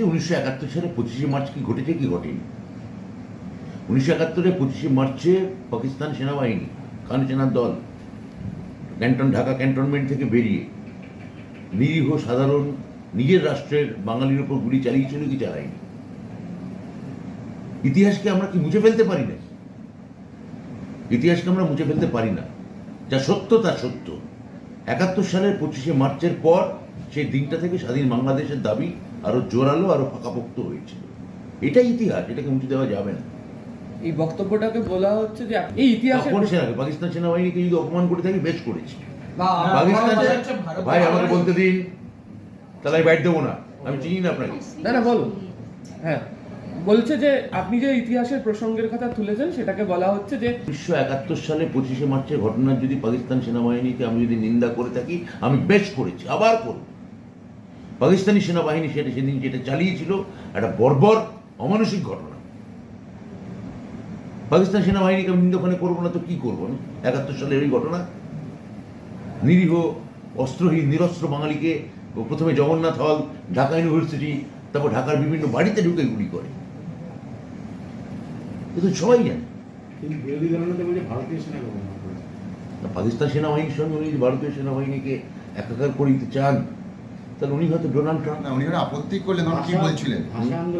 যে উনিশশো একাত্তর সালে পঁচিশে মার্চ কি ঘটেছে, কি ঘটেনি? উনিশশো একাত্তরে পঁচিশে মার্চে পাকিস্তান সেনাবাহিনী খান সেনার দল, ক্যান্টন, ঢাকা ক্যান্টনমেন্ট থেকে বেরিয়ে নিরীহ সাধারণ নিজের রাষ্ট্রের বাঙালির উপর গুলি চালিয়েছিল কি চালায়নি? ইতিহাসকে আমরা কি মুছে ফেলতে পারি না ইতিহাসকে আমরা মুছে ফেলতে পারি না। যা সত্য, তা সত্য। একাত্তর সালের পঁচিশে মার্চের পর সেই দিনটা থেকে স্বাধীন বাংলাদেশের দাবি আরও জোরালো আরও পাকাপোক্ত হয়েছিল। এটাই ইতিহাস এটাকে মুছে দেওয়া যাবে না। এই বক্তব্যটাকে বলা হচ্ছে যে এই ইতিহাসের কোন সেনাকে পাকিস্তান সেনাবাহিনীকে যদি অপমান করে থাকি বেশ করেছি। পাকিস্তান ভাই আমাকে বলতে দিন। তাহলে আমি বাইট দেবো না। আমি চিনি না আপনাকে। না না হ্যাঁ। বলছে যে আপনি যে ইতিহাসের প্রসঙ্গের কথা তুলেছেন সেটাকে বলা হচ্ছে যে উনিশশো একাত্তর সালে পঁচিশে মার্চের ঘটনার যদি পাকিস্তান সেনাবাহিনীকে আমি যদি নিন্দা করে থাকি আমি বেশ করেছি। আবার করব। পাকিস্তানি সেনাবাহিনী সেটা সেদিন যেটা চালিয়েছিল একটা বর্বর অমানসিক ঘটনা। পাকিস্তান সেনাবাহিনীকে আমি নিন্দা ওখানে করব না তো কি করব আমি? একাত্তর সালের এই ঘটনা। নিরীহ অস্ত্রহীন নিরস্ত্র বাঙালিকে প্রথমে জগন্নাথ হল ঢাকা ইউনিভার্সিটি তারপর ঢাকার বিভিন্ন বাড়িতে ঢুকে গুলি করে। কিন্তু সবাই জানে। পাকিস্তান সেনাবাহিনীর সঙ্গে উনি ভারতীয় সেনাবাহিনীকে একাকার করে দিতে চান তাহলে উনি হয়তো ডোনাল্ড ট্রাম্প। না উনি আপত্তি করলেন তখন কি বলছিলেন?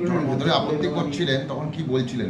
যখন ভেতরে আপত্তি করছিলেন তখন কি বলছিলেন?